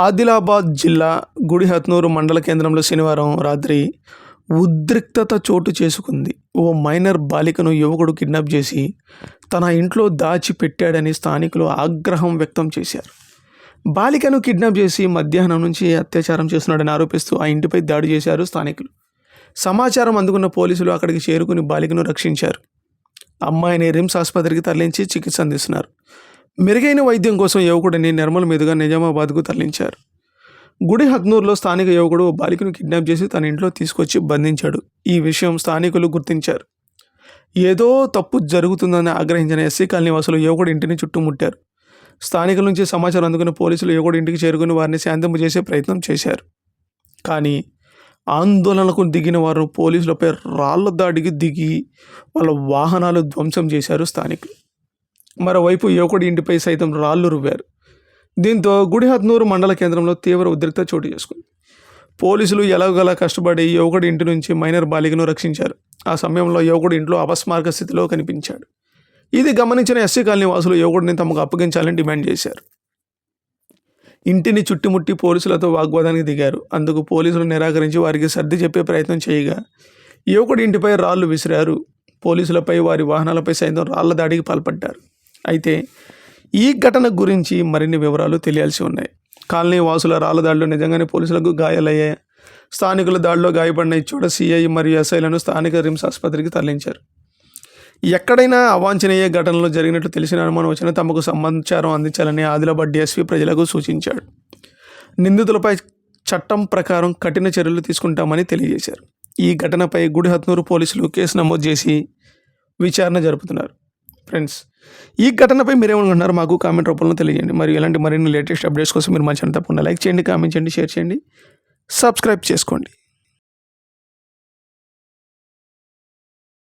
ఆదిలాబాద్ జిల్లా గుడిహత్నూరు మండల కేంద్రంలో శనివారం రాత్రి ఉద్రిక్తత చోటు చేసుకుంది. ఓ మైనర్ బాలికను యువకుడు కిడ్నాప్ చేసి తన ఇంట్లో దాచిపెట్టాడని స్థానికులు ఆగ్రహం వ్యక్తం చేశారు. బాలికను కిడ్నాప్ చేసి మధ్యాహ్నం నుంచి అత్యాచారం చేస్తున్నాడని ఆరోపిస్తూ ఆ ఇంటిపై దాడి చేశారు స్థానికులు. సమాచారం అందుకున్న పోలీసులు అక్కడికి చేరుకుని బాలికను రక్షించారు. అమ్మాయిని రిమ్స్ ఆసుపత్రికి తరలించి చికిత్స అందిస్తున్నారు. మెరుగైన వైద్యం కోసం యువకుడిని నిర్మల్ మీదుగా నిజామాబాద్కు తరలించారు. గుడి హక్నూర్లో స్థానిక యువకుడు ఓ బాలికను కిడ్నాప్ చేసి తన ఇంట్లో తీసుకొచ్చి బంధించాడు. ఈ విషయం స్థానికులు గుర్తించారు. ఏదో తప్పు జరుగుతుందని ఆగ్రహించిన ఎస్సీ కాలనీ వాసులు యువకుడి ఇంటిని చుట్టుముట్టారు. స్థానికుల నుంచి సమాచారం అందుకున్న పోలీసులు యువకుడి ఇంటికి చేరుకుని వారిని శాంతింపజేసే ప్రయత్నం చేశారు. కానీ ఆందోళనకు దిగిన వారు పోలీసులపై రాళ్ళ దాడికి దిగి వాళ్ళ వాహనాలు ధ్వంసం చేశారు స్థానికులు. మరోవైపు యువకుడి ఇంటిపై సైతం రాళ్ళు రువ్వారు. దీంతో గుడిహత్నూరు మండల కేంద్రంలో తీవ్ర ఉద్రిక్త చోటు చేసుకుంది. పోలీసులు ఎలాగోలా కష్టపడి యువకుడి ఇంటి నుంచి మైనర్ బాలికను రక్షించారు. ఆ సమయంలో యువకుడు ఇంట్లో అపస్మారక స్థితిలో కనిపించాడు. ఇది గమనించిన ఎస్సీ కాలనీ వాసులు యువకుడిని తమకు అప్పగించాలని డిమాండ్ చేశారు. ఇంటిని చుట్టుముట్టి పోలీసులతో వాగ్వాదానికి దిగారు. అందుకు పోలీసులు నిరాకరించి వారికి సర్ది చెప్పే ప్రయత్నం చేయగా యువకుడి ఇంటిపై రాళ్ళు విసిరారు. పోలీసులపై వారి వాహనాలపై సైతం రాళ్ళ దాడికి పాల్పడ్డారు. అయితే ఈ ఘటన గురించి మరిన్ని వివరాలు తెలియాల్సి ఉన్నాయి. కాలనీ వాసుల రాళ్ళ దాడిలో నిజంగానే పోలీసులకు గాయాలయ్యాయి స్థానికుల దాడిలో గాయపడిన ఇచ్చోడ సిఐ మరియు ఎస్ఐలను స్థానిక రిమ్స్ ఆసుపత్రికి తరలించారు. ఎక్కడైనా అవాంఛనీయ ఘటనలు జరిగినట్లు తెలిసిన అనుమానం వచ్చినా తమకు సమాచారం అందించాలని ఆదిలాబాద్ డిఎస్పీ ప్రజలకు సూచించాడు. నిందితులపై చట్టం ప్రకారం కఠిన చర్యలు తీసుకుంటామని తెలియజేశారు. ఈ ఘటనపై గుడిహత్నూరు పోలీసులు కేసు నమోదు చేసి విచారణ జరుపుతున్నారు. ఫ్రెండ్స్. ఈ ఘటనపై మీరేమనుకుంటున్నారు మాకు కామెంట్ రూపంలో తెలియజేయండి. మరియు ఇలాంటి మరిన్ని లేటెస్ట్ అప్డేట్స్ కోసం మీరు మా ఛానల్ తప్పకుండా లైక్ చేయండి కామెంట్ చేయండి షేర్ చేయండి సబ్స్క్రైబ్ చేసుకోండి.